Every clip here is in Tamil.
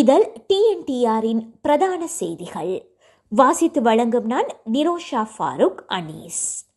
இதழ் டிஎன்டிஆரின் பிரதான செய்திகள். வாசித்து வழங்கும் நான் நிரோஷா ஃபாரூக் அனீஸ்.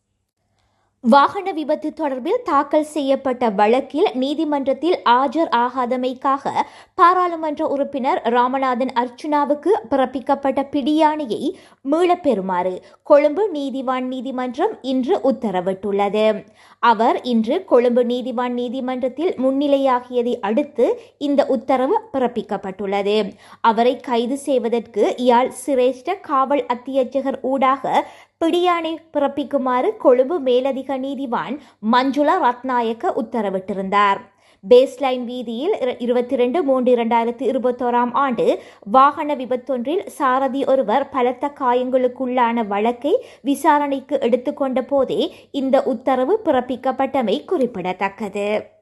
வாகன விபத்து தொடர்பில் தாக்கல் செய்யப்பட்ட வழக்கில் நீதிமன்றத்தில் ஆஜர் ஆகாதமைக்காக பாராளுமன்ற உறுப்பினர் ராமநாதன் அர்ச்சுனாவுக்கு பிறப்பிக்கப்பட்ட பிடியாணையை மீளப் பெறுமாறு கொழும்பு நீதிவான் நீதிமன்றம் இன்று உத்தரவிட்டுள்ளது. அவர் இன்று கொழும்பு நீதிவான் நீதிமன்றத்தில் முன்னிலையாகியதை அடுத்து இந்த உத்தரவு பிறப்பிக்கப்பட்டுள்ளது. அவரை கைது செய்வதற்கு யாழ் சிரேஷ்ட காவல் அத்தியட்சகர் ஊடாக பிடியாணை பிறப்பிக்குமாறு கொழும்பு மேலதிக நீதிவான் மஞ்சுளா ரத்நாயக்க உத்தரவிட்டிருந்தார். பேஸ்லைன் வீதியில் இருபத்தி ரெண்டு மூன்று இரண்டாயிரத்தி இருபத்தோராம் ஆண்டு வாகன விபத்தொன்றில் சாரதி ஒருவர் பலத்த காயங்களுக்குள்ளான வழக்கை விசாரணைக்கு எடுத்துக்கொண்ட போதே இந்த உத்தரவு பிறப்பிக்கப்பட்டமை குறிப்பிடத்தக்கது.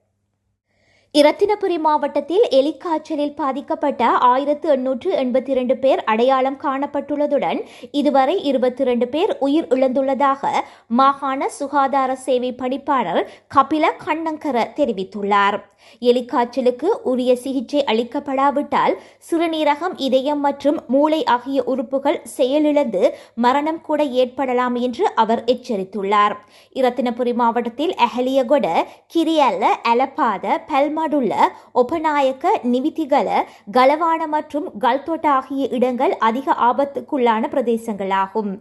இரத்தினபுரி மாவட்டத்தில் எலிக்காய்ச்சலில் பாதிக்கப்பட்ட ஆயிரத்து எண்ணூற்று எண்பத்தி இரண்டு பேர் அடையாளம் காணப்பட்டுள்ளதுடன் இதுவரை இருபத்தி இரண்டு பேர் உயிர் இழந்துள்ளதாக மாகாண சுகாதார சேவை பணிப்பாளர் கபில கண்ணங்கர தெரிவித்துள்ளார். எலிக்காய்ச்சலுக்கு உரிய சிகிச்சை அளிக்கப்படாவிட்டால் சிறுநீரகம் இதயம் மற்றும் மூளை ஆகிய உறுப்புகள் செயலிழந்து மரணம் கூட ஏற்படலாம் என்று அவர் எச்சரித்துள்ளார். இரத்தினபுரி மாவட்டத்தில் அஹலியகொட கிரியல்ல அலப்பாத தமிழ்நாடுள்ள ஒபநாயக்க நிவிதிகல கலவான மற்றும் கல்தோட்ட ஆகிய இடங்கள் அதிக ஆபத்துக்குள்ளான பிரதேசங்களாகும்.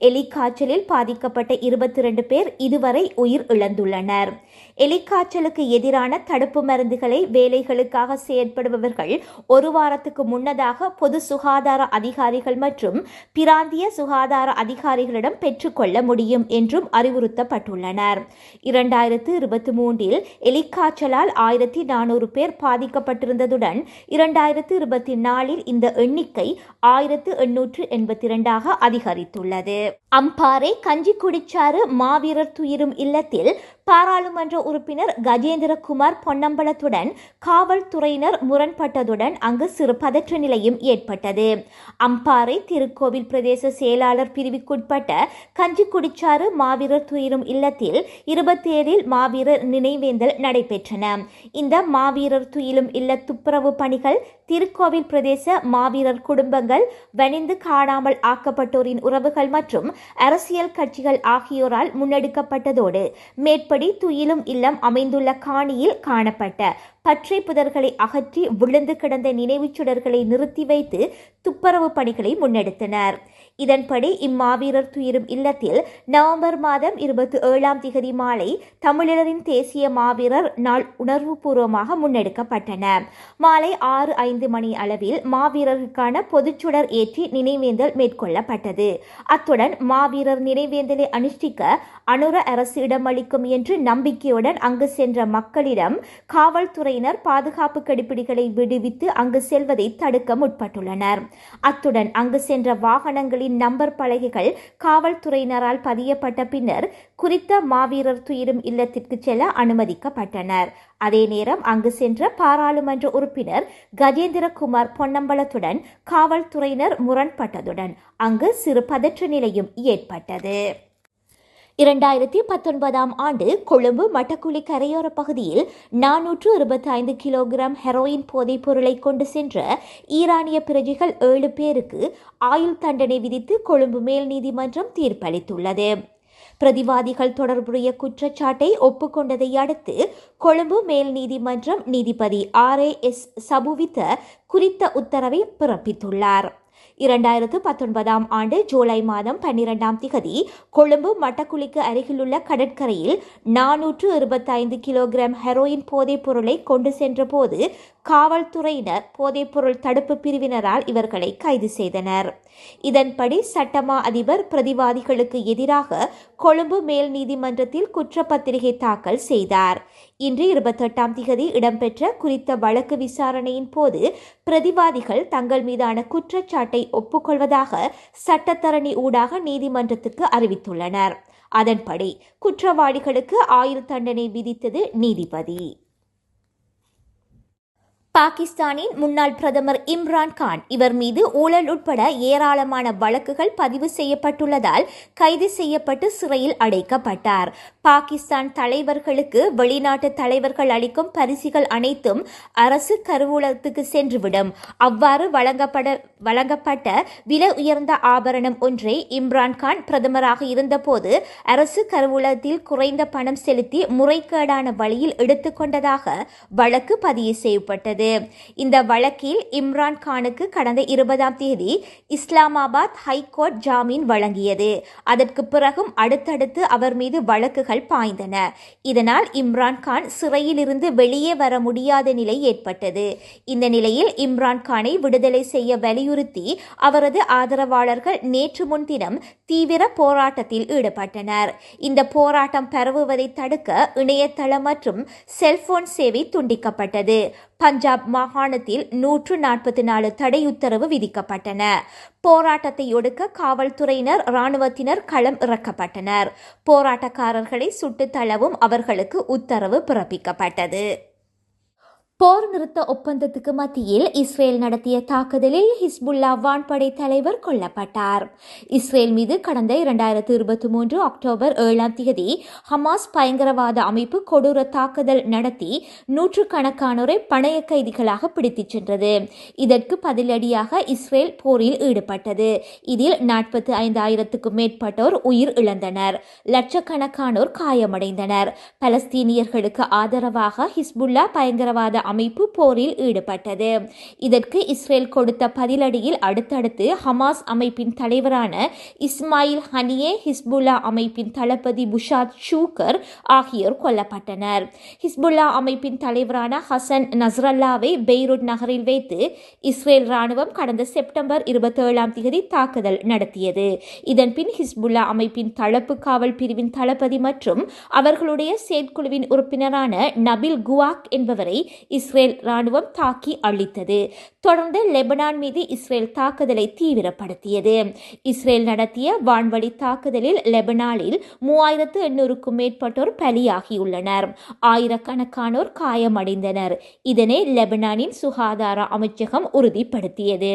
எலிக்காய்ச்சலில் பாதிக்கப்பட்ட இருபத்தி இரண்டு பேர் இதுவரை உயிர் இழந்துள்ளனர். எலிக்காய்ச்சலுக்கு எதிரான தடுப்பு மருந்துகளை வேலைகளுக்காக செயற்படுபவர்கள் ஒரு வாரத்துக்கு முன்னதாக பொது சுகாதார அதிகாரிகள் மற்றும் பிராந்திய சுகாதார அதிகாரிகளிடம் பெற்றுக்கொள்ள முடியும் என்றும் அறிவுறுத்தப்பட்டுள்ளனர். இரண்டாயிரத்து இருபத்தி மூன்றில் எலிக்காய்ச்சலால் ஆயிரத்தி நானூறு பேர் பாதிக்கப்பட்டிருந்ததுடன் இரண்டாயிரத்து இருபத்தி நாலில் இந்த எண்ணிக்கை ஆயிரத்து எண்ணூற்று எண்பத்தி இரண்டாக அதிகரித்துள்ளது. அம்பாறை கஞ்சிக்குடிச்சாறு மாவீரர் துயிரும் இல்லத்தில் பாராளுமன்ற உறுப்பினர் கஜேந்திரகுமார் பொன்னம்பலத்துடன் காவல்துறையினர் முரண்பட்டதுடன் அங்கு சிறு பதற்ற நிலையும் ஏற்பட்டது. அம்பாறை திருக்கோவில் பிரதேச செயலாளர் பிரிவுக்குட்பட்ட கஞ்சிக்குடிச்சாறு மாவீரர் துயிரும் இல்லத்தில் இருபத்தேழில் மாவீரர் நினைவேந்தல் நடைபெற்றன. இந்த மாவீரர் துயிலும் இல்ல துப்புரவு பணிகள் திருக்கோவில் பிரதேச மாவீரர் குடும்பங்கள் வணிந்து காணாமல் ஆக்கப்பட்டோரின் உறவுகள் மற்றும் அரசியல் கட்சிகள் ஆகியோரால் முன்னெடுக்கப்பட்டதோடு மேற்படி துயிலும் இல்லம் அமைந்துள்ள காணியில் காணப்பட்ட பற்றை புதர்களை அகற்றி விழுந்து கிடந்த நினைவுச் சுடர்களை நிறுத்தி வைத்து துப்புரவு பணிகளை முன்னெடுத்தனர். இதன்படி இம்மாவீரர் துயிரும் இல்லத்தில் நவம்பர் மாதம் இருபத்தி ஏழாம் திகதி மாலை தமிழரின் தேசிய மாவீரர் நாள் உணர்வுபூர்வமாக முன்னெடுக்கப்பட்டன மாலை ஆறு ஐந்து மணி அளவில் மாவீரருக்கான பொதுச்சுடர் ஏற்றி நினைவேந்தல் மேற்கொள்ளப்பட்டது. அத்துடன் மாவீரர் நினைவேந்தலை அனுஷ்டிக்க அனுர அரசு இடமளிக்கும் என்று நம்பிக்கையுடன் அங்கு சென்ற மக்களிடம் காவல்துறை காவல்துறையினர் பாதுகாப்பு கெடுபிடிகளை விடுவித்து அங்கு செல்வதை தடுக்க முற்பட்டுள்ளனர். அத்துடன் அங்கு சென்ற வாகனங்களின் நம்பர் பலகைகள் காவல்துறையினரால் பதியப்பட்ட பின்னர் குறித்த மாவீரர் துயிரும் இல்லத்திற்கு செல்ல அனுமதிக்கப்பட்டனர். அதே நேரம் அங்கு சென்ற பாராளுமன்ற உறுப்பினர் கஜேந்திரகுமார் பொன்னம்பலத்துடன் காவல்துறையினர் முரண்பட்டதுடன் அங்கு சிறு பதற்ற நிலையும் ஏற்பட்டது. இரண்டாயிரத்தி பத்தொன்பதாம் ஆண்டு கொழும்பு மட்டக்குழி கரையோர பகுதியில் நானூற்று இருபத்தி ஐந்து கிலோகிராம் ஹெரோயின் போதைப் பொருளை கொண்டு சென்ற ஈரானிய பிரஜைகள் ஏழு பேருக்கு ஆயுள் தண்டனை விதித்து கொழும்பு மேல் நீதிமன்றம் தீர்ப்பளித்துள்ளது. பிரதிவாதிகள் தொடர்புடைய குற்றச்சாட்டை ஒப்புக்கொண்டதை அடுத்து கொழும்பு மேல் நீதிமன்றம் நீதிபதி ஆர் ஏ எஸ் சபுவித்த குறித்த உத்தரவை பிறப்பித்துள்ளார். இரண்டாயிரத்து பத்தொன்பதாம் ஆண்டு ஜூலை மாதம் பன்னிரெண்டாம் திகதி கொழும்பு மட்டக்குழிக்கு அருகிலுள்ள கடற்கரையில் நானூற்று இருபத்தைந்து கிலோகிராம் ஹெரோயின் போதைப் பொருளை கொண்டு சென்றபோது காவல்துறையினர் போதைப்பொருள் தடுப்பு பிரிவினரால் இவர்களை கைது செய்தனர். இதன்படி சட்டமா அதிபர் பிரதிவாதிகளுக்கு எதிராக கொழும்பு மேல் நீதிமன்றத்தில் குற்றப்பத்திரிகை தாக்கல் செய்தார். இன்று இருபத்தெட்டாம் திகதி இடம்பெற்ற குறித்த வழக்கு விசாரணையின் போது பிரதிவாதிகள் தங்கள் மீதான குற்றச்சாட்டை ஒப்புக்கொள்வதாக சட்டத்தரணி ஊடாக நீதிமன்றத்துக்கு அறிவித்துள்ளனர். அதன்படி குற்றவாளிகளுக்கு ஆயுள் தண்டனை விதித்தது நீதிபதி. பாகிஸ்தானின் முன்னாள் பிரதமர் இம்ரான் கான் இவர் மீது ஊழல் உட்பட ஏராளமான வழக்குகள் பதிவு செய்யப்பட்டுள்ளதால் கைது செய்யப்பட்டு சிறையில் அடைக்கப்பட்டார். பாகிஸ்தான் தலைவர்களுக்கு வெளிநாட்டு தலைவர்கள் அளிக்கும் பரிசுகள் அனைத்தும் அரசு கருவூலத்துக்கு சென்றுவிடும். அவ்வாறு வழங்கப்பட வழங்கப்பட்ட விலை உயர்ந்த ஆபரணம் ஒன்றை இம்ரான் கான் பிரதமராக இருந்தபோது அரசு கருவூலத்தில் குறைந்த பணம் செலுத்தி முறைகேடான வழியில் எடுத்துக்கொண்டதாக வழக்கு பதிவு செய்யப்பட்டது. இந்த வழக்கில் இம்ரான் கானுக்கு கடந்த இருபதாம் தேதி இஸ்லாமாபாத் ஹைகோர்ட் ஜாமீன் வழங்கியது. அதற்கு பிறகும் அடுத்தடுத்து அவர் மீது வழக்குகள் பாய்ந்தன. இதனால் இம்ரான் கான் சிறையிலிருந்து வெளியே வர முடியாத நிலை ஏற்பட்டது. இந்த நிலையில் இம்ரான் கானை விடுதலை செய்ய வலியுறுத்தி அவரது ஆதரவாளர்கள் நேற்று முன்தினம் தீவிர போராட்டத்தில் ஈடுபட்டனர். இந்த போராட்டம் பரவுவதை தடுக்க இணையதளம் மற்றும் செல்போன் சேவை துண்டிக்கப்பட்டது. பஞ்சாப் மாகாணத்தில் நூற்று நாற்பத்தி நாலு தடை உத்தரவு விதிக்கப்பட்டன. போராட்டத்தை ஒடுக்க காவல்துறையினர் இராணுவத்தினர் களம் இறக்கப்பட்டனர். போராட்டக்காரர்களை சுட்டு தள்ளவும் அவர்களுக்கு உத்தரவு பிறப்பிக்கப்பட்டது. போர் நிறுத்த ஒப்பந்தத்துக்கு மத்தியில் இஸ்ரேல் நடத்திய தாக்குதலில் ஹிஸ்புல்லா வான்படை தலைவர் கொல்லப்பட்டார். இஸ்ரேல் மீது கடந்த இரண்டாயிரத்து இருபத்தி மூன்று அக்டோபர் ஏழாம் தேதி ஹமாஸ் பயங்கரவாத அமைப்பு கொடூர தாக்குதல் நடத்தி நூற்றுக்கணக்கானோரை பணைய கைதிகளாக பிடித்துச் சென்றது. இதற்கு பதிலடியாக இஸ்ரேல் போரில் ஈடுபட்டது. இதில் நாற்பத்தி ஐந்தாயிரத்துக்கும் மேற்பட்டோர் உயிர் இழந்தனர். லட்சக்கணக்கானோர் காயமடைந்தனர். பலஸ்தீனியர்களுக்கு ஆதரவாக ஹிஸ்புல்லா பயங்கரவாத அமைப்பு போரில் ஈடுபட்டது. இதற்கு இஸ்ரேல் கொடுத்த பதிலடியில் அடுத்தடுத்து ஹமாஸ் அமைப்பின் தலைவரான இஸ்மாயில் ஹனியே ஹிஸ்புல்லா அமைப்பின் தளபதி புஷாத் ஷூக்கர் ஆகியோர் கொல்லப்பட்டனர். ஹிஸ்புல்லா அமைப்பின் தலைவரான ஹசன் நஸ்ரல்லாவை பெய்ரூட் நகரில் வைத்து இஸ்ரேல் ராணுவம் கடந்த செப்டம்பர் இருபத்தேழாம் தேதி தாக்குதல் நடத்தியது. இதன்பின் ஹிஸ்புல்லா அமைப்பின் தளப்பு காவல் பிரிவின் தளபதி மற்றும் அவர்களுடைய செயற்குழுவின் உறுப்பினரான நபில் குவாக் என்பவரை இஸ்ரேல் ராணுவம் தாக்கி அழித்தது. தொடர்ந்து லெபனான் மீது இஸ்ரேல் தாக்குதலை தீவிரப்படுத்தியது. இஸ்ரேல் நடத்திய வான்வழி தாக்குதலில் லெபனானில் மூவாயிரத்து எண்ணூறுக்கும் மேற்பட்டோர் பலியாகியுள்ளனர். ஆயிரக்கணக்கானோர் காயமடைந்தனர். இதனை லெபனானின் சுகாதார அமைச்சகம் உறுதிப்படுத்தியது.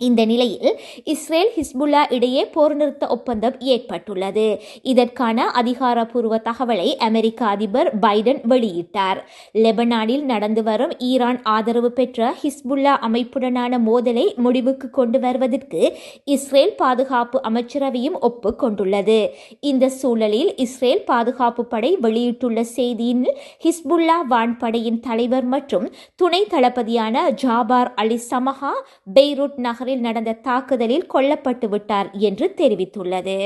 இந்த நிலையில் இஸ்ரேல் ஹிஸ்புல்லா இடையே போர் நிறுத்த ஒப்பந்தம் ஏற்பட்டுள்ளது. இதற்கான அதிகாரப்பூர்வ தகவலை அமெரிக்க அதிபர் பைடன் வெளியிட்டார். லெபனானில் நடந்து வரும் ஈரான் ஆதரவு பெற்ற ஹிஸ்புல்லா அமைப்புடனான மோதலை முடிவுக்கு கொண்டு வருவதற்கு இஸ்ரேல் பாதுகாப்பு அமைச்சரவையும் ஒப்புக்கொண்டுள்ளது இந்த சூழலில் இஸ்ரேல் பாதுகாப்பு படை வெளியிட்டுள்ள செய்தியில் ஹிஸ்புல்லா வான்படையின் தலைவர் மற்றும் துணை தளபதியான ஜாபார் அலி சமஹா பெய்ரூட் நகரில் நடந்த தாக்குதலில் கொல்லப்பட்டு விட்டார் என்று தெரிவித்துள்ளது.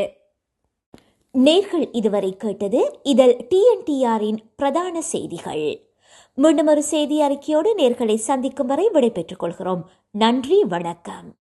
நேர்கள் இதுவரை கேட்டது இதில் டிஎன்டிஆரின் பிரதான செய்திகள். மீண்டும் ஒரு செய்தி அறிக்கையோடு நேர்களை சந்திக்கும் வரை விடைபெற்றுக் கொள்கிறோம். நன்றி வணக்கம்.